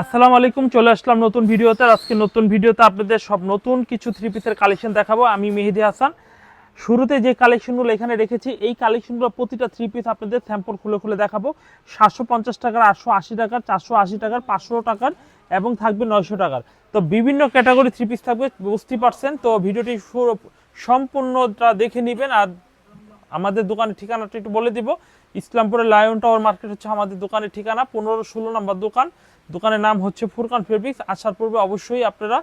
আসসালামু আলাইকুম, চলে আসলাম নতুন ভিডিওতে। আজকে নতুন ভিডিওতে আপনাদের সব নতুন কিছু থ্রি পিসের কালেকশন দেখাবো। আমি মেহেদি হাসান। শুরুতে যে কালেকশনগুলো এখানে রেখেছি, এই কালেকশনগুলো প্রতিটা থ্রি পিস আপনাদের স্যাম্পল খুলে খুলে দেখাবো। সাতশো পঞ্চাশ টাকার, আটশো আশি টাকার, চারশো আশি টাকার, পাঁচশো টাকার এবং থাকবে নয়শো টাকার। তো বিভিন্ন ক্যাটাগরি থ্রি পিস থাকবে বুঝতেই পারছেন? তো ভিডিওটি সম্পূর্ণটা দেখে নেবেন। আর আমাদের দোকানের ঠিকানাটা একটু বলে দিব। ইসলামপুরের লায়ন টাওয়ার মার্কেট হচ্ছে আমাদের দোকানের ঠিকানা, পনেরো ষোলো নম্বর দোকান। দোকানের নাম হচ্ছে ফুরকান ফেব্রিক্স। আসার পূর্বে অবশ্যই আপনারা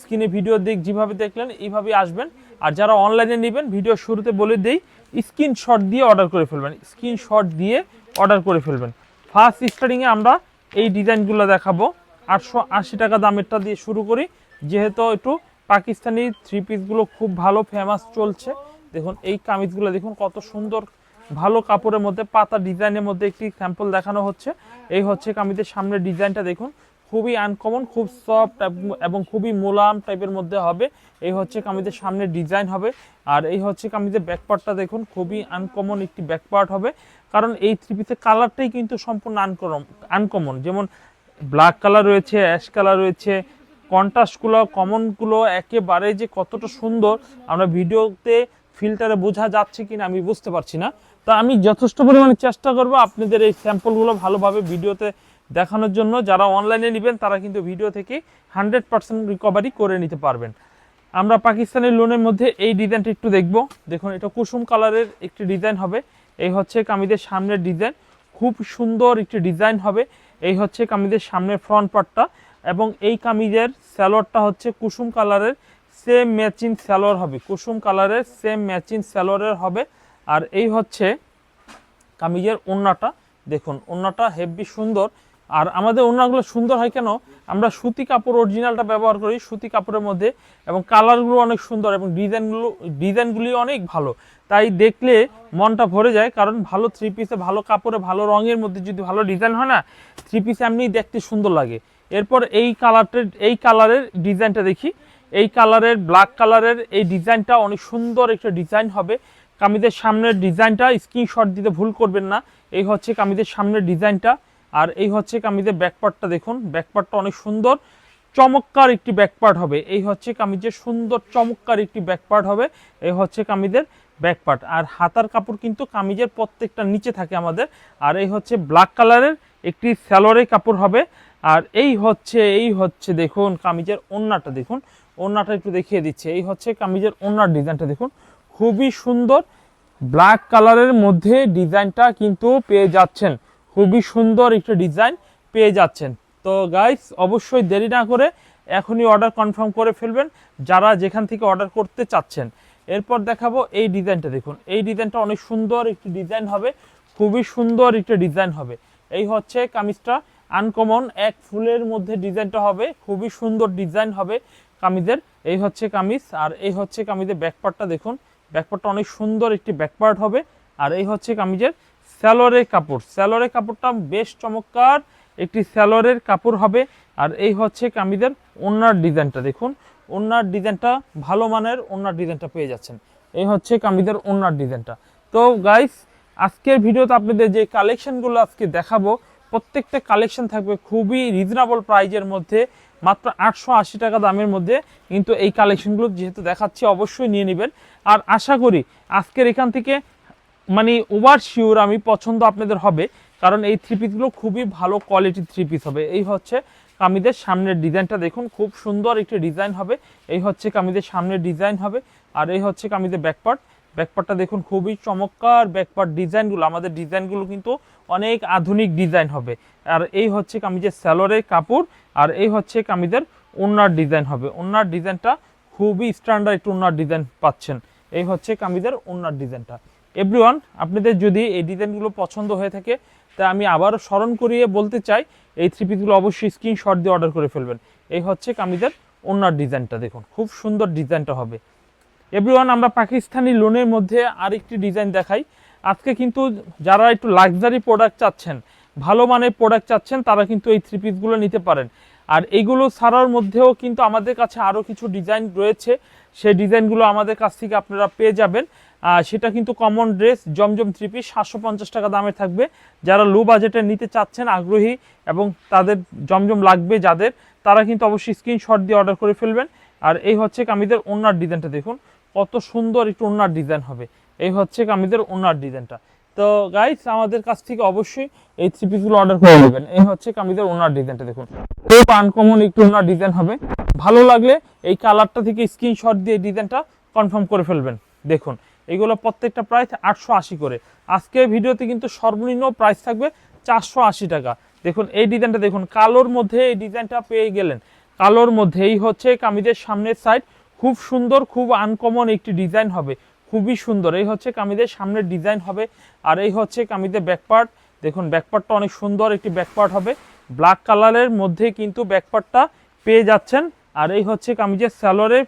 স্ক্রিনে ভিডিও দেখ যেভাবে দেখলেন, এইভাবেই আসবেন। আর যারা অনলাইনে নেবেন, ভিডিও শুরুতে বলে দেই স্ক্রিনশট দিয়ে অর্ডার করে ফেলবেন। স্ক্রিনশট দিয়ে অর্ডার করে ফেলবেন। ফার্স্ট স্টার্টিংয়ে আমরা এই ডিজাইনগুলো দেখাবো। আটশো আশি টাকা দামেরটা দিয়ে শুরু করি। যেহেতু একটু পাকিস্তানি থ্রি পিসগুলো খুব ভালো ফেমাস চলছে। দেখুন, এই কামিজগুলো দেখুন কত সুন্দর ভালো কাপড়ের মধ্যে, পাতা ডিজাইনের মধ্যে একটি স্যাম্পল দেখানো হচ্ছে। এই হচ্ছে কামিজের সামনের ডিজাইনটা দেখুন। খুবই আনকমন খুব সফট এবং খুবই মোলাম টাইপের মধ্যে হবে। এই হচ্ছে কামিজের সামনে ডিজাইন হবে। আর এই হচ্ছে কামিজের ব্যাকপার্টটা দেখুন, খুবই আনকমন একটি ব্যাকপার্ট হবে। কারণ এই থ্রি পিসের কালারটাই কিন্তু সম্পূর্ণ আনকমন আনকমন যেমন ব্ল্যাক কালার রয়েছে অ্যাশ কালার রয়েছে কন্ট্রাস্টগুলো কমনগুলো একেবারে যে কতটা সুন্দর, আমরা ভিডিওতে ফিল্টারে বোঝা যাচ্ছে কিনা আমি বুঝতে পারছি না। তা আমি যথেষ্ট পরিমাণে চেষ্টা করব আপনাদের এই স্যাম্পলগুলো ভালোভাবে ভিডিওতে দেখানোর জন্য। যারা অনলাইনে নেবেন, তারা কিন্তু ভিডিও থেকে হান্ড্রেড পার্সেন্ট রিকভারি করে নিতে পারবেন। আমরা পাকিস্তানের লোনের মধ্যে এই ডিজাইনটা একটু দেখব। দেখুন, এটা কুসুম কালারের একটি ডিজাইন হবে। এই হচ্ছে কামিদের সামনের ডিজাইন খুব সুন্দর একটি ডিজাইন হবে। এই হচ্ছে কামিজের সামনের ফ্রন্ট পার্টটা এবং এই কামিজের স্যালোয়ারটা হচ্ছে কুসুম কালারের সেম ম্যাচিং স্যালোয়ার হবে। কুসুম কালারের সেম ম্যাচিং স্যালোয়ারের হবে। আর এই হচ্ছে কামিজের ওড়নাটা দেখুন ওড়নাটা হেভি সুন্দর। আর আমাদের ওড়নাগুলো সুন্দর হয় কেন? আমরা সুতি কাপড় অরিজিনালটা ব্যবহার করি সুতি কাপড়ের মধ্যে এবং কালারগুলো অনেক সুন্দর এবং ডিজাইনগুলো ডিজাইনগুলি অনেক ভালো। তাই দেখলে মনটা ভরে যায় কারণ ভালো থ্রি পিসে ভালো কাপড়ে, ভালো রঙের মধ্যে যদি ভালো ডিজাইন হয় না থ্রি পিস এমনি দেখতে সুন্দর লাগে। এরপর এই কালারটা এই কালারের ডিজাইনটা দেখি। এই কালারের ব্ল্যাক কালারের এই ডিজাইনটা অনেক সুন্দর একটা ডিজাইন হবে। কামিজের সামনের ডিজাইনটা স্ক্রিনশট দিতে ভুল করবেন না। এই হচ্ছে কামিজের সামনের ডিজাইনটা। আর এই হচ্ছে কামিজের ব্যাকপার্টটা দেখুন। ব্যাকপার্টটা অনেক সুন্দর, চমৎকার একটি ব্যাকপার্ট হবে। এই হচ্ছে কামিজের সুন্দর, চমৎকার একটি ব্যাকপার্ট হবে। এই হচ্ছে কামিজের ব্যাকপার্ট। আর হাতার কাপড় কিন্তু কামিজের প্রত্যেকটা নিচে থাকে আমাদের। আর এই হচ্ছে ব্ল্যাক কালারের একটি স্যালোরে কাপড় হবে। আর এই হচ্ছে এই হচ্ছে দেখুন কামিজের ওন্নাটা দেখুন। ওন্নাটা একটু দেখিয়ে দিচ্ছে। এই হচ্ছে কামিজের ওন্নার ডিজাইনটা দেখুন। খুবই সুন্দর ব্ল্যাক কালারের মধ্যে ডিজাইনটা কিন্তু পেয়ে যাচ্ছেন। খুবই সুন্দর একটা ডিজাইন পেয়ে যাচ্ছেন। তো গাইস অবশ্যই দেরি না করে এখনই অর্ডার কনফার্ম করে ফেলবেন যারা যেখান থেকে অর্ডার করতে চাচ্ছেন। এরপর দেখাবো এই ডিজাইনটা দেখুন। এই ডিজাইনটা অনেক সুন্দর একটি ডিজাইন হবে। খুবই সুন্দর একটা ডিজাইন হবে। এই হচ্ছে কামিজটা। আনকমন এক ফুলের মধ্যে ডিজাইনটা হবে। খুবই সুন্দর ডিজাইন হবে কামিজের। এই হচ্ছে কামিজ আর এই হচ্ছে কামিজের ব্যাকপার্টটা দেখুন। ব্যাকপার্টটা অনেক সুন্দর একটি ব্যাকপার্ট হবে। আর এই হচ্ছে কামিজের স্যালোরের কাপড়। স্যালোরের কাপড়টা বেশ চমৎকার একটি স্যালোরের কাপড় হবে। আর এই হচ্ছে কামিজের ওনার ডিজাইনটা। দেখুন, ওনার ডিজাইনটা ভালো মানের ওনার ডিজাইনটা পেয়ে যাচ্ছেন। এই হচ্ছে কামিজের ওনার ডিজাইনটা। তো গাইস আজকের ভিডিওতে আপনাদের যে কালেকশনগুলো আজকে দেখাবো, প্রত্যেকটা কালেকশন থাকবে খুবই রিজনেবল প্রাইজের মধ্যে। মাত্র আটশো আশি টাকা দামের মধ্যে কিন্তু এই কালেকশনগুলো যেহেতু দেখাচ্ছি, অবশ্যই নিয়ে নেবেন। আর আশা করি আজকের এখান থেকে মানে ওভার শিওর আমি পছন্দ আপনাদের হবে, কারণ এই থ্রি পিসগুলো খুবই ভালো কোয়ালিটির থ্রি পিস হবে। এই হচ্ছে কামিদের সামনের ডিজাইনটা দেখুন, খুব সুন্দর একটি ডিজাইন হবে। এই হচ্ছে কামিদের সামনের ডিজাইন হবে, আর এই হচ্ছে কামিদের ব্যাকপার্ট ব্যাকপার্টটা দেখুন, খুবই চমৎকার ব্যাকপার্ট ডিজাইনগুলো আমাদের ডিজাইনগুলো কিন্তু অনেক আধুনিক ডিজাইন হবে। আর এই হচ্ছে কামিজের স্যালোরের কাপড়, আর এই হচ্ছে কামিজের ওনার ডিজাইন হবে। ওনার ডিজাইনটা খুবই স্ট্যান্ডার্ড একটু ওনার ডিজাইন পাচ্ছেন। এই হচ্ছে কামিজের ওনার ডিজাইনটা। এভরিওয়ান আপনাদের যদি এই ডিজাইনগুলো পছন্দ হয়ে থাকে, তা আমি আবারও স্মরণ করিয়ে বলতে চাই, এই থ্রি পিসগুলো অবশ্যই স্ক্রিনশট দিয়ে অর্ডার করে ফেলবেন। এই হচ্ছে কামিজের ওনার ডিজাইনটা, দেখুন, খুব সুন্দর ডিজাইনটা হবে। এভরিওয়ান আমরা পাকিস্তানি লোনের মধ্যে আরেকটি ডিজাইন দেখাই। আজকে কিন্তু যারা একটু লাক্সারি প্রোডাক্ট চাচ্ছেন, ভালো মানের প্রোডাক্ট চাচ্ছেন, তারা কিন্তু এই থ্রি পিসগুলো নিতে পারেন। আর এইগুলো ছাড়ার মধ্যেও কিন্তু আমাদের কাছে আরও কিছু ডিজাইন রয়েছে। সেই ডিজাইনগুলো আমাদের কাছ থেকে আপনারা পেয়ে যাবেন। সেটা কিন্তু কমন ড্রেস জমজম থ্রি পিস সাতশো পঞ্চাশ টাকা দামে থাকবে। যারা লো বাজেটে নিতে চাচ্ছেন, আগ্রহী এবং তাদের জমজম লাগবে যাদের, তারা কিন্তু অবশ্যই স্ক্রিনশট দিয়ে অর্ডার করে ফেলবেন। আর এই হচ্ছে কামিদের ওনার ডিজাইনটা দেখুন। কত সুন্দর একটু ওনার ডিজাইন হবে। এই হচ্ছে কামিদের ওনার ডিজাইনটা। তো গাইস আমাদের কাছ থেকে অবশ্যই এই থ্রি পিসগুলো অর্ডার করে নেবেন। এই হচ্ছে কামিদের ওনার ডিজাইনটা, দেখুন। খুব আনকমন একটু ওনার ডিজাইন হবে। ভালো লাগলে এই কালারটা থেকে স্ক্রিনশট দিয়ে ডিজাইনটা কনফার্ম করে ফেলবেন। দেখুন, এগুলো প্রত্যেকটা প্রাইস আটশো আশি করে। আজকে ভিডিওতে কিন্তু সর্বনিম্ন প্রাইস থাকবে চারশো আশি টাকা। দেখুন, এই ডিজাইনটা দেখুন, কালোর মধ্যে এই ডিজাইনটা পেয়ে গেলেন। কালোর মধ্যে এই হচ্ছে কামিজের সামনের সাইড খুব সুন্দর, খুব আনকমন একটি ডিজাইন হবে। খুবই সুন্দর। এই হচ্ছে কামিজের সামনের ডিজাইন হবে আর এই হচ্ছে কামিজের ব্যাকপার্ট দেখুন ব্যাকপার্টটা অনেক সুন্দর একটি ব্যাকপার্ট হবে। ব্ল্যাক কালারের মধ্যে কিন্তু ব্যাকপার্টটা পেয়ে যাচ্ছেন। আর এই হচ্ছে কামিজের স্যালোয়ারের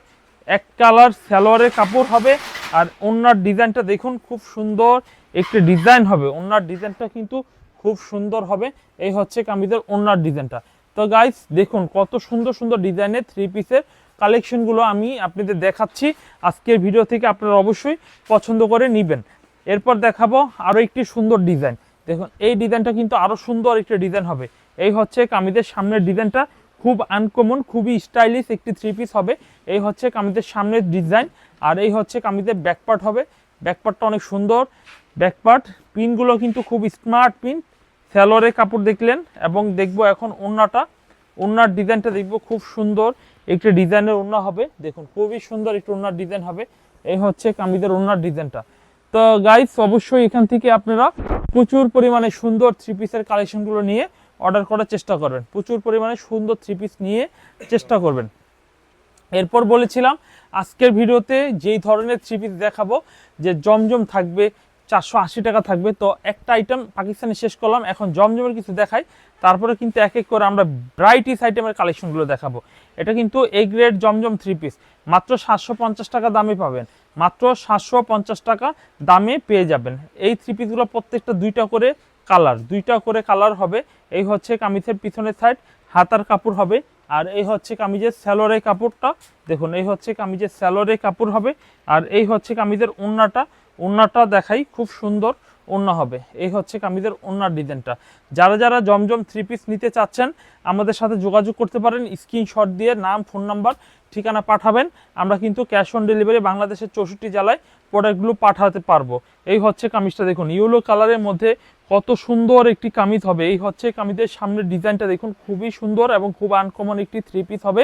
এক কালার স্যালোয়ারের কাপড় হবে। আর ওনার ডিজাইনটা দেখুন, খুব সুন্দর একটি ডিজাইন হবে। ওনার ডিজাইনটা কিন্তু খুব সুন্দর হবে। এই হচ্ছে কামিজের ওনার ডিজাইনটা। তো গাইস দেখুন, কত সুন্দর সুন্দর ডিজাইনের থ্রি পিসের কালেকশনগুলো আমি আপনাদের দেখাচ্ছি। আজকের ভিডিও থেকে আপনারা অবশ্যই পছন্দ করে নেবেন। এরপর দেখাবো আরও একটি সুন্দর ডিজাইন। দেখুন, এই ডিজাইনটা কিন্তু আরও সুন্দর একটি ডিজাইন হবে। এই হচ্ছে কামিজের সামনের ডিজাইনটা। খুব আনকমন খুবই স্টাইলিশ একটি থ্রি পিস হবে। এই হচ্ছে কামিজের সামনের ডিজাইন। আর এই হচ্ছে কামিজের ব্যাকপার্ট হবে। ব্যাকপার্টটা অনেক সুন্দর। ব্যাকপার্ট পিনগুলো কিন্তু খুব স্মার্ট পিন। স্যালোয়ারের কাপড় দেখলেন এবং দেখব এখন ওড়নাটা ওড়নার ডিজাইনটা দেখব খুব সুন্দর। একটি ডিজাইনের ওড়না হবে। দেখুন, খুবই সুন্দর একটি ওড়নার ডিজাইন হবে। এই হচ্ছে কামিদের ওড়নার ডিজাইনটা। তো গাইস অবশ্যই এখান থেকে আপনারা প্রচুর পরিমাণে সুন্দর থ্রি পিসের কালেকশনগুলো নিয়ে অর্ডার করার চেষ্টা করবেন। প্রচুর পরিমাণে সুন্দর থ্রি পিস নিয়ে চেষ্টা করবেন। এরপর বলেছিলাম, আজকের ভিডিওতে যেই ধরনের থ্রি পিস দেখাবো, যে জমজম থাকবে চারশো আশি টাকা থাকবে। তো একটা আইটেম পাকিস্তানে শেষ করলাম, এখন জমজমের কিছু দেখাই। তারপরে কিন্তু এক এক করে আমরা ব্রাইটিস আইটেমের কালেকশনগুলো দেখাবো। এটা কিন্তু A grade Zamzam three piece মাত্র সাতশো পঞ্চাশ টাকা দামে পাবেন। মাত্র সাতশো পঞ্চাশ টাকা দামে পেয়ে যাবেন। এই থ্রি পিসগুলো প্রত্যেকটা দুইটা করে কালার দুইটা করে কালার হবে। এই হচ্ছে কামিজের পিছনের সাইড হাতার কাপড় হবে। আর এই হচ্ছে কামিজের স্যালোরে কাপড়টা। দেখুন, এই হচ্ছে কামিজের স্যালোরে কাপড় হবে। আর এই হচ্ছে কামিজের ওন্নাটা। ওন্নাটা দেখাই খুব সুন্দর ওন্না হবে। এই হচ্ছে কামিজের ওন্নার ডিজাইনটা। যারা যারা জমজম থ্রি পিস নিতে চাচ্ছেন, আমাদের সাথে যোগাযোগ করতে পারেন। স্ক্রিনশট দিয়ে নাম ফোন নাম্বার ঠিকানা পাঠাবেন। আমরা কিন্তু ক্যাশ অন ডেলিভারি বাংলাদেশের চৌষট্টি জেলায় প্রোডাক্টগুলো পাঠাতে পারব। এই হচ্ছে কামিজটা দেখুন ইয়েলো কালারের মধ্যে কত সুন্দর একটি কামিজ হবে। এই হচ্ছে কামিজের সামনের ডিজাইনটা দেখুন, খুবই সুন্দর এবং খুব আনকমন একটি থ্রি পিস হবে।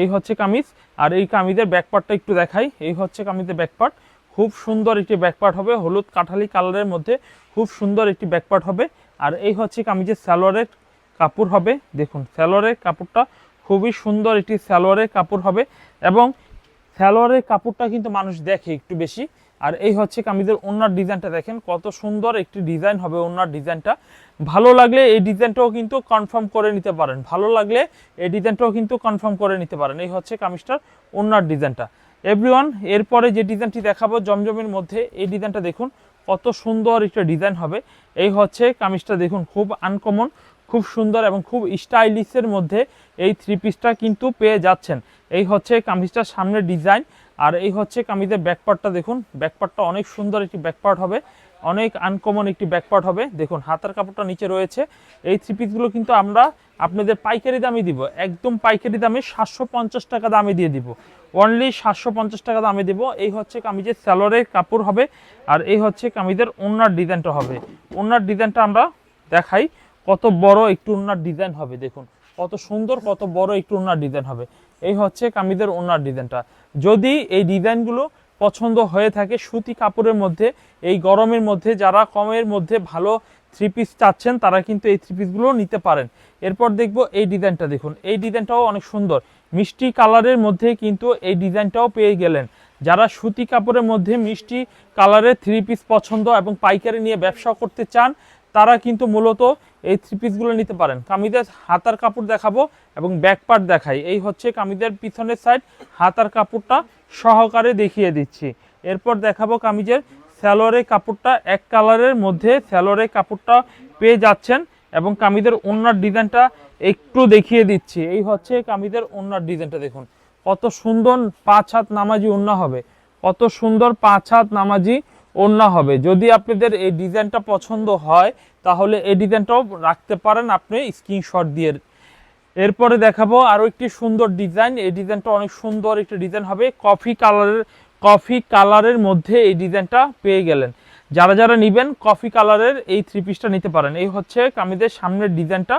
এই হচ্ছে কামিজ, আর এই কামিজের ব্যাকপার্টটা একটু দেখাই। এই হচ্ছে কামিজের ব্যাকপার্ট খুব সুন্দর একটি ব্যাকপার্ট হবে, হলুদ কাঠালি কালারের মধ্যে খুব সুন্দর একটি ব্যাকপার্ট হবে। আর এই হচ্ছে কামিজের স্যালোয়ারের কাপড় হবে, দেখুন স্যালোয়ারের কাপড়টা খুবই সুন্দর একটি স্যালোয়ারের কাপড় হবে এবং স্যালোয়ারের কাপড়টা কিন্তু মানুষ দেখে একটু বেশি। আর এই হচ্ছে কামিজের ওনার ডিজাইনটা দেখেন, কত সুন্দর একটি ডিজাইন হবে ওনার ডিজাইনটা। ভালো লাগলে এই ডিজাইনটাও কিন্তু কনফার্ম করে নিতে পারেন, ভালো লাগলে এই ডিজাইনটাও কিন্তু কনফার্ম করে নিতে পারেন। এই হচ্ছে কামিজটার ওনার ডিজাইনটা। এভরিওয়ান এরপরে যে ডিজাইনটি দেখাবো জমজমের মধ্যে, এই ডিজাইনটা দেখুন, কত সুন্দর একটা ডিজাইন হবে। এই হচ্ছে কামিজটা দেখুন, খুব আনকমন খুব সুন্দর এবং খুব স্টাইলিশের মধ্যে এই থ্রি পিসটা কিন্তু পেয়ে যাচ্ছেন। এই হচ্ছে কামিজটার সামনের ডিজাইন, আর এই হচ্ছে কামিজের ব্যাকপার্টটা দেখুন ব্যাকপার্টটা অনেক সুন্দর একটি ব্যাকপার্ট হবে। অনেক আনকমন একটি ব্যাকপার্ট হবে। দেখুন, হাতার কাপড়টা নিচে রয়েছে। এই থ্রি পিসগুলো কিন্তু আমরা আপনাদের পাইকারি দামে দিব। একদম পাইকারি দামে সাতশো পঞ্চাশ টাকা দামে দিয়ে দিব। অনলি সাতশো পঞ্চাশ টাকা দামে দেবো। এই হচ্ছে কামিজের স্যালোয়ারের কাপড় হবে আর এই হচ্ছে কামিজের ওনার ডিজাইনটা হবে। ওনার ডিজাইনটা আমরা দেখাই। কত বড় একটু ওনার ডিজাইন হবে, দেখুন। কত সুন্দর, কত বড় একটু ওনার ডিজাইন হবে। এই হচ্ছে কামিজের ওনার ডিজাইনটা। যদি এই ডিজাইনগুলো পছন্দ হয়ে থাকে। সুতি কাপড়ের মধ্যে, এই গরমের মধ্যে যারা কমের মধ্যে ভালো থ্রি পিস চাচ্ছেন, তারা কিন্তু এই থ্রি পিসগুলো নিতে পারেন। এরপর দেখব এই ডিজাইনটা দেখুন। এই ডিজাইনটাও অনেক সুন্দর। মিষ্টি কালারের মধ্যে কিন্তু এই ডিজাইনটাও পেয়ে গেলেন। যারা সুতি কাপড়ের মধ্যে মিষ্টি কালারের থ্রি পিস পছন্দ এবং পাইকারি নিয়ে ব্যবসা করতে চান তারা কিন্তু মূলত এই থ্রি পিসগুলো নিতে পারেন। কামিজের হাতার কাপড় দেখাবো এবং ব্যাক পার্ট দেখাই। এই হচ্ছে কামিজের পিছনের সাইড হাতার কাপড়টা সহকারে দেখিয়ে দিচ্ছি। এরপর দেখাবো কামিজের স্যালোয়ারের কাপড়টা। এক কালারের মধ্যে স্যালোয়ারের কাপড়টা পেয়ে যাচ্ছেন এবং কামিজের ওনার ডিজাইনটা একটু দেখিয়ে দিচ্ছি। এই হচ্ছে কামিজের ওনার ডিজাইনটা দেখুন। কত সুন্দর পাঁচ হাত নামাজি ওন্না হবে। কত সুন্দর পাঁচ হাত নামাজি ওড়না হবে। যদি আপনাদের এই ডিজাইনটা পছন্দ হয়, তাহলে এই ডিজাইনটাও রাখতে পারেন আপনি স্ক্রিনশট দিয়ে। এরপরে দেখাবো আরও একটি সুন্দর ডিজাইন। এই ডিজাইনটা অনেক সুন্দর একটি ডিজাইন হবে। কফি কালারের কফি কালারের মধ্যে এই ডিজাইনটা পেয়ে গেলেন। যারা যারা নেবেন, কফি কালারের এই থ্রি পিসটা নিতে পারেন। এই হচ্ছে কামিজের সামনের ডিজাইনটা।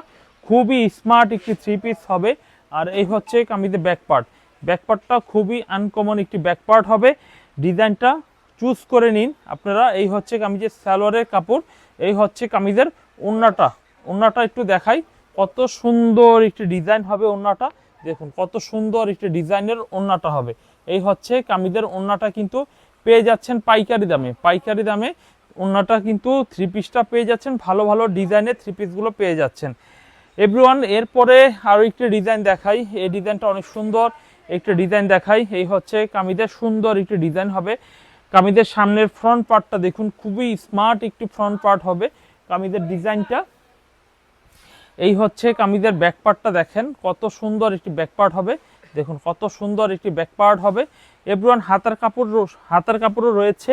খুবই স্মার্ট একটি থ্রি পিস হবে। আর এই হচ্ছে কামিজের ব্যাক পার্ট ব্যাক পার্টটা খুবই আনকমন একটি ব্যাক পার্ট হবে। ডিজাইনটা চুজ করে নিন। আপনারা এই হচ্ছে কামিজের সালোয়ারের কাপড়, এই হচ্ছে কামিজের ওন্নাটা। ওন্নাটা একটু দেখাই, কত সুন্দর একটি ডিজাইন হবে ওন্নাটা। দেখুন, কত সুন্দর একটি ডিজাইনের ওন্নাটা হবে। এই হচ্ছে কামিজের ওন্নাটা কিন্তু পেয়ে যাচ্ছেন পাইকারি দামে। পাইকারি দামে ওন্নাটা কিন্তু থ্রি পিসটা পেয়ে যাচ্ছেন, ভালো ভালো ডিজাইনের থ্রি পিসগুলো পেয়ে যাচ্ছেন। এভরিওয়ান, এরপরে আরও একটি ডিজাইন দেখাই। এই ডিজাইনটা অনেক সুন্দর, একটি ডিজাইন দেখাই। এই হচ্ছে কামিজের সুন্দর একটি ডিজাইন হবে। কামিজের সামনের ফ্রন্ট পার্টটা দেখুন, খুবই স্মার্ট একটি ফ্রন্ট পার্ট হবে কামিজের ডিজাইনটা এই হচ্ছে কামিজের ব্যাক পার্টটা দেখেন, কত সুন্দর একটি ব্যাক পার্ট হবে। দেখুন, কত সুন্দর একটি ব্যাক পার্ট হবে। এভরিওয়ান হাতার কাপড় হাতার কাপড়ও রয়েছে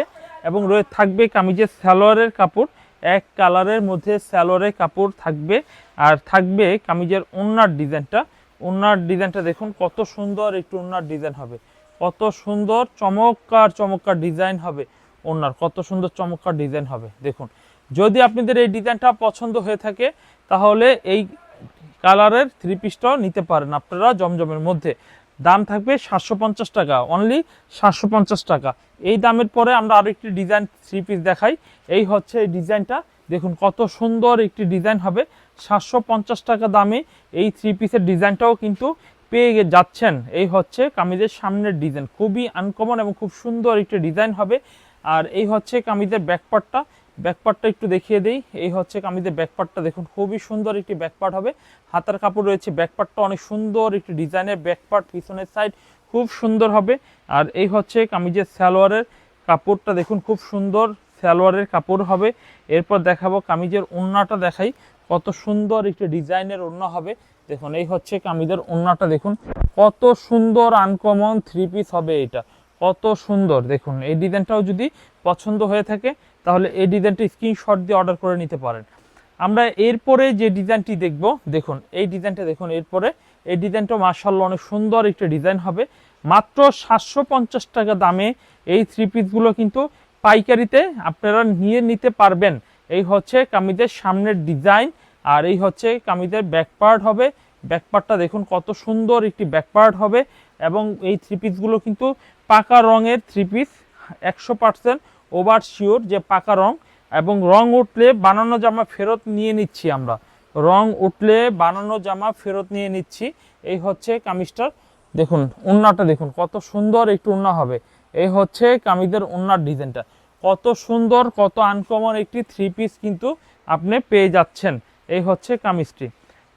এবং রয়ে থাকবে কামিজের সালোয়ারের কাপড়। এক কালারের মধ্যে স্যালোয়ারের কাপড় থাকবে আর থাকবে কামিজের ওন্নার ডিজাইনটা ওন্নার ডিজাইনটা দেখুন, কত সুন্দর একটু ওন্নার ডিজাইন হবে। কত সুন্দর চমৎকার চমৎকার ডিজাইন হবে ওনার কত সুন্দর, চমৎকার ডিজাইন হবে। দেখুন, যদি আপনাদের এই ডিজাইনটা পছন্দ হয়ে থাকে, তাহলে এই কালারের থ্রি পিসটাও নিতে পারেন আপনারা জমজমের মধ্যে। দাম থাকবে সাতশো পঞ্চাশ টাকা অনলি সাতশো পঞ্চাশ টাকা। এই দামের পরে আমরা আরেকটি ডিজাইন থ্রি পিস দেখাই। এই হচ্ছে এই ডিজাইনটা। দেখুন, কত সুন্দর একটি ডিজাইন হবে। সাতশো পঞ্চাশ টাকা দামে এই থ্রি পিসের ডিজাইনটাও কিন্তু পেয়ে যাচ্ছেন, এই হচ্ছে কামিজের সামনের ডিজাইন খুবই আনকমন এবং খুব সুন্দর একটি ডিজাইন হবে। আর এই হচ্ছে কামিজের ব্যাকপার্টটা ব্যাকপার্টটা একটু দেখিয়ে দিই। এই হচ্ছে কামিজের ব্যাকপার্টটা দেখুন, খুবই সুন্দর একটি ব্যাকপার্ট হবে। হাতার কাপড় রয়েছে। ব্যাকপার্টটা অনেক সুন্দর একটি ডিজাইনের ব্যাকপার্ট পিছনের সাইড খুব সুন্দর হবে। আর এই হচ্ছে কামিজের সালোয়ারের কাপড়টা। দেখুন, খুব সুন্দর সালোয়ারের কাপড় হবে। এরপর দেখাবো কামিজের ওড়নাটা দেখাই। কত সুন্দর একটি ডিজাইনের ওড়না হবে। দেখুন, এই হচ্ছে কামিজের ওড়নাটা, দেখুন। কত সুন্দর আনকমন থ্রি পিস হবে এটা। কত সুন্দর, দেখুন। এই ডিজাইনটাও যদি পছন্দ হয়ে থাকে, তাহলে এই ডিজাইনটা স্ক্রিনশট দিয়ে অর্ডার করে নিতে পারেন। আমরা এরপরে যে ডিজাইনটি দেখব, দেখুন, এই ডিজাইনটা, দেখুন, এরপরে এই ডিজাইনটা মার্শাল্লাহ অনেক সুন্দর একটা ডিজাইন হবে। মাত্র সাতশো পঞ্চাশ টাকা দামে এই থ্রি পিসগুলো কিন্তু পাইকারিতে আপনারা নিয়ে নিতে পারবেন। এই হচ্ছে কামিজের সামনের ডিজাইন আর এই হচ্ছে কামিজের ব্যাক পার্ট হবে। ব্যাক পার্টটা দেখুন কত সুন্দর একটি ব্যাক পার্ট হবে এবং এই থ্রি পিসগুলো কিন্তু পাকা রঙের থ্রি পিস একশো পার্সেন্ট ওভার শিওর যে পাকা রং এবং রং উঠলে বানানো জামা ফেরত নিয়ে নিচ্ছি আমরা। রং উঠলে বানানো জামা ফেরত নিয়ে নিচ্ছি। এই হচ্ছে কামিজটার, দেখুন উন্নাটা দেখুন কত সুন্দর একটু উন্না হবে। এই হচ্ছে কামিজের উন্নার ডিজাইনটা। কত সুন্দর, কত আনকমন একটি থ্রি পিস কিন্তু আপনি পেয়ে যাচ্ছেন। এই হচ্ছে কামিজটি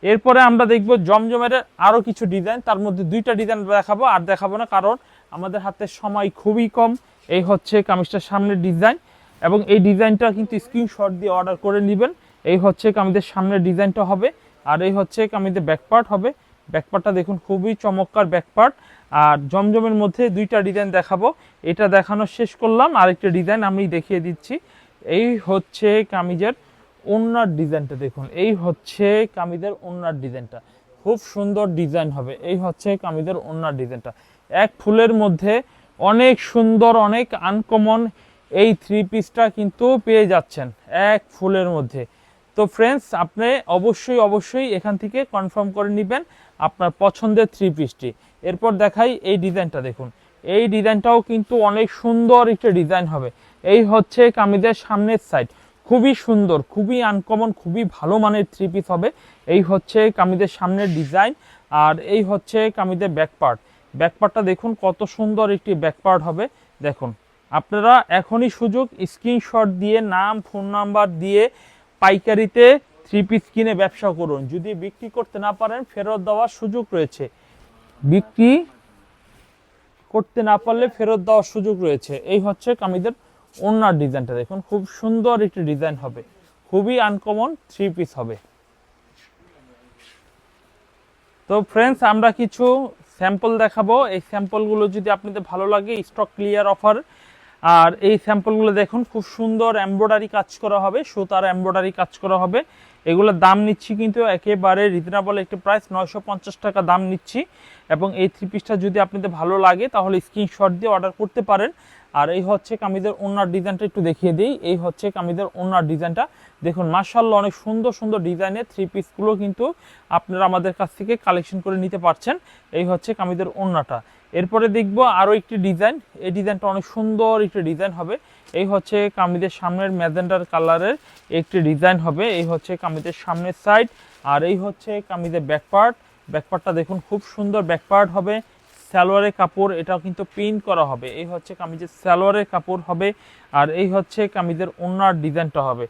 এরপরে আমরা দেখব জমজমের আরও কিছু ডিজাইন তার মধ্যে দুইটা ডিজাইন দেখাবো, আর দেখাবো না, কারণ আমাদের হাতে সময় খুবই কম। এই হচ্ছে কামিজটার সামনের ডিজাইন এবং এই ডিজাইনটা কিন্তু স্ক্রিনশট দিয়ে অর্ডার করে নেবেন। এই হচ্ছে কামিজের সামনের ডিজাইনটা হবে, আর এই হচ্ছে কামিজের ব্যাকপার্ট হবে। ব্যাকপার্টটা দেখুন, খুবই চমৎকার ব্যাকপার্ট। আর জমজমের মধ্যে দুইটা ডিজাইন দেখাবো। এটা দেখানো শেষ করলাম, আরেকটা ডিজাইন আমি দেখিয়ে দিচ্ছি। এই হচ্ছে কামিজের ওনার ডিজাইনটা দেখুন, এই হচ্ছে কামিজের ওনার ডিজাইনটা। খুব সুন্দর ডিজাইন হবে, এই হচ্ছে কামিজের ওনার ডিজাইনটা। এক ফুলের মধ্যে অনেক সুন্দর, অনেক আনকমন এই থ্রি পিসটা কিন্তু পেয়ে যাচ্ছেন, এক ফুলের মধ্যে। তো ফ্রেন্ডস আপনি অবশ্যই অবশ্যই এখান থেকে কনফার্ম করে নেবেন। আপনার পছন্দের থ্রি পিসটি এরপর দেখাই এই ডিজাইনটা দেখুন। এই ডিজাইনটাও কিন্তু অনেক সুন্দর একটা ডিজাইন হবে। এই হচ্ছে কামিজের সামনের সাইড খুবই সুন্দর, খুবই আনকমন খুবই ভালো মানের থ্রি পিস হবে। এই হচ্ছে কামিজের সামনের ডিজাইন আর এই হচ্ছে কামিজের ব্যাক পার্ট ব্যাক পার্টটা দেখুন কত সুন্দর একটি ব্যাক পার্ট হবে। দেখুন, আপনারা এখনই সুযোগ স্ক্রিনশট দিয়ে, নাম ফোন নাম্বার দিয়ে পাইকারিতে থ্রি পিস কিনে ব্যবসা করুন। যদি বিক্রি করতে না পারেন, ফেরত দেওয়ার সুযোগ রয়েছে। বিক্রি করতে না পারলে ফেরত দেওয়ার সুযোগ রয়েছে। এই হচ্ছে কামিদের ওনার ডিজাইনটা। দেখুন, খুব সুন্দর একটি ডিজাইন হবে। খুবই আনকমন থ্রি পিস হবে। তো ফ্রেন্ডস আমরা কিছু স্যাম্পল দেখাবো। এই স্যাম্পলগুলো যদি আপনাদের ভালো লাগে স্টক ক্লিয়ার অফার আর এই স্যাম্পলগুলো দেখুন, খুব সুন্দর এমব্রয়ডারি কাজ করা হবে, সুতার এমব্রয়ডারি কাজ করা হবে। এগুলোর দাম নিচ্ছি কিন্তু একেবারে রিজনেবল একটি প্রাইস নয়শো পঞ্চাশ টাকা দাম নিচ্ছি। এবং এই থ্রি পিসটা যদি আপনাদের ভালো লাগে, তাহলে স্ক্রিনশট দিয়ে অর্ডার করতে পারেন। আর এই হচ্ছে কামিদের ওনার ডিজাইনটা একটু দেখিয়ে দিই। এই হচ্ছে কামিদের ওনার ডিজাইনটা। দেখুন মার্শাল্লাহ অনেক সুন্দর সুন্দর ডিজাইনের থ্রি পিসগুলো কিন্তু আপনারা আমাদের কাছ থেকে কালেকশন করে নিতে পারছেন। এই হচ্ছে কামিদের ওনাটা। এরপরে দেখব আরও একটি ডিজাইন। এই ডিজাইনটা অনেক সুন্দর একটি ডিজাইন হবে। এই হচ্ছে কামিদের সামনের ম্যাজেন্ডার কালারের একটি ডিজাইন হবে। এই হচ্ছে কামিদের সামনের সাইড। আর এই হচ্ছে কামিদের ব্যাকপার্ট ব্যাকপার্টটা দেখুন, খুব সুন্দর ব্যাকপার্ট হবে। সালোয়ারের কাপড়, এটাও কিন্তু প্রিন্ট করা হবে। এই হচ্ছে কামিজের সালোয়ারের কাপড় হবে। আর এই হচ্ছে কামিজের ওনার ডিজাইনটা হবে।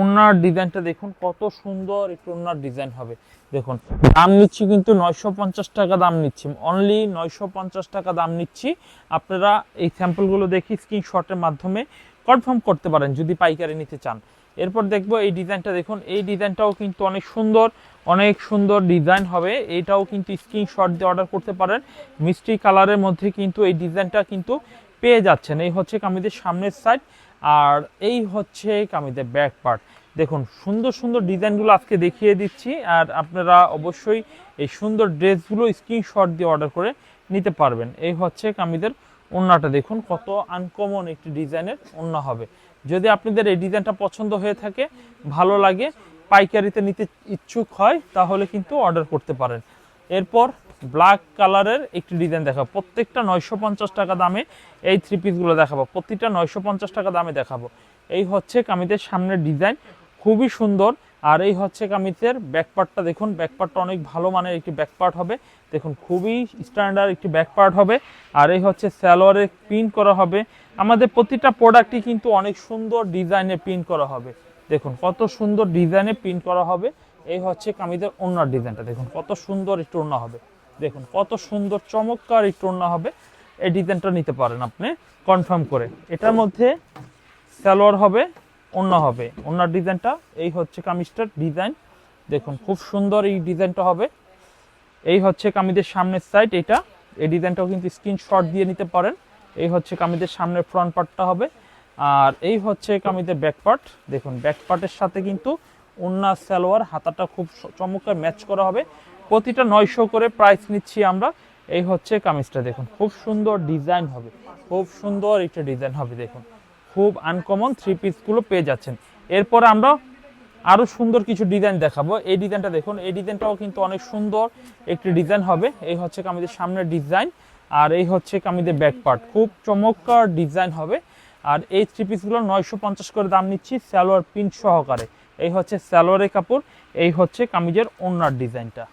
ওনার ডিজাইনটা দেখুন, কত সুন্দর একটু ওনার ডিজাইন হবে। দেখুন, দাম নিচ্ছি কিন্তু নয়শো পঞ্চাশ টাকা দাম নিচ্ছি। অনলি নয়শো পঞ্চাশ টাকা দাম নিচ্ছি। আপনারা এই স্যাম্পলগুলো দেখি স্ক্রিনশটের মাধ্যমে কনফার্ম করতে পারেন যদি পাইকারি নিতে চান। এরপর দেখব এই ডিজাইনটা দেখুন, এই ডিজাইনটাও কিন্তু অনেক সুন্দর অনেক সুন্দর ডিজাইন হবে। এইটাও কিন্তু স্ক্রিনশট দিয়ে অর্ডার করতে পারেন। মিষ্টি কালারের মধ্যে কিন্তু এই ডিজাইনটা কিন্তু পেয়ে যাচ্ছেন। এই হচ্ছে কামিদের সামনের সাইড আর এই হচ্ছে কামিদের ব্যাক পার্ট দেখুন, সুন্দর সুন্দর ডিজাইনগুলো আজকে দেখিয়ে দিচ্ছি আর আপনারা অবশ্যই এই সুন্দর ড্রেসগুলো স্ক্রিনশট দিয়ে অর্ডার করে নিতে পারবেন। এই হচ্ছে কামিদের ওড়নাটা দেখুন, কত আনকমন একটি ডিজাইনের ওড়না হবে। যদি আপনাদের এই ডিজাইনটা পছন্দ হয়ে থাকে, ভালো লাগে, পাইকারিতে নিতে ইচ্ছুক হয়, তাহলে কিন্তু অর্ডার করতে পারেন। এরপর ব্ল্যাক কালারের একটি ডিজাইন দেখাবো। প্রত্যেকটা নয়শো পঞ্চাশ টাকা দামে এই থ্রি পিসগুলো দেখাবো। প্রতিটা নয়শো পঞ্চাশ টাকা দামে দেখাবো। এই হচ্ছে কামিজের সামনের ডিজাইন খুবই সুন্দর। আর এই হচ্ছে কামিজের ব্যাকপার্টটা দেখুন। ব্যাকপার্টটা অনেক ভালো মানের একটি ব্যাকপার্ট হবে। দেখুন, খুবই স্ট্যান্ডার্ড একটি ব্যাকপার্ট হবে। আর এই হচ্ছে স্যালোয়ারে প্রিন্ট করা হবে। আমাদের প্রতিটা প্রোডাক্টই কিন্তু অনেক সুন্দর ডিজাইনে প্রিন্ট করা হবে। দেখুন, কত সুন্দর ডিজাইনে প্রিন্ট করা হবে। এই হচ্ছে কামিজের ওনার ডিজাইনটা। দেখুন, কত সুন্দর একটু ওড়না হবে। দেখুন, কত সুন্দর, চমৎকার একটু ওড়না হবে। এই ডিজাইনটা নিতে পারেন আপনি, কনফার্ম করে। এটার মধ্যে সালোয়ার হবে, ওড়না হবে। ওড়নার ডিজাইনটা, এই হচ্ছে কামিজটার ডিজাইন। দেখুন, খুব সুন্দর এই ডিজাইনটা হবে। এই হচ্ছে কামিজের সামনের সাইড এটা। এই ডিজাইনটাও কিন্তু স্ক্রিনশট দিয়ে নিতে পারেন। এই হচ্ছে কামিজের সামনের ফ্রন্ট পার্টটা হবে। আর এই হচ্ছে কামিজের ব্যাক পার্ট দেখুন ব্যাক পার্টের সাথে কিন্তু ওন্না সালোয়ার, হাতাটা খুব চমৎকার ম্যাচ করা হবে। প্রতিটা নয়শো করে প্রাইস নিচ্ছি আমরা। এই হচ্ছে কামিজটা, দেখুন। খুব সুন্দর ডিজাইন হবে। খুব সুন্দর একটা ডিজাইন হবে, দেখুন। খুব আনকমন থ্রি পিসগুলো পেয়ে যাচ্ছেন। এরপর আমরা আরও সুন্দর কিছু ডিজাইন দেখাবো। এই ডিজাইনটা দেখুন, এই ডিজাইনটাও কিন্তু অনেক সুন্দর একটি ডিজাইন হবে। এই হচ্ছে কামিজের সামনের ডিজাইন আর এই হচ্ছে কামিজের ব্যাক পার্ট খুব চমৎকার ডিজাইন হবে। আর এই থ্রি পিসগুলো নয়শো পঞ্চাশ করে দাম নিচ্ছি, সালোয়ার প্রিন্ট সহকারে। এই হচ্ছে সালোয়ারের কাপড় এই হচ্ছে কামিজের ওনার ডিজাইনটা।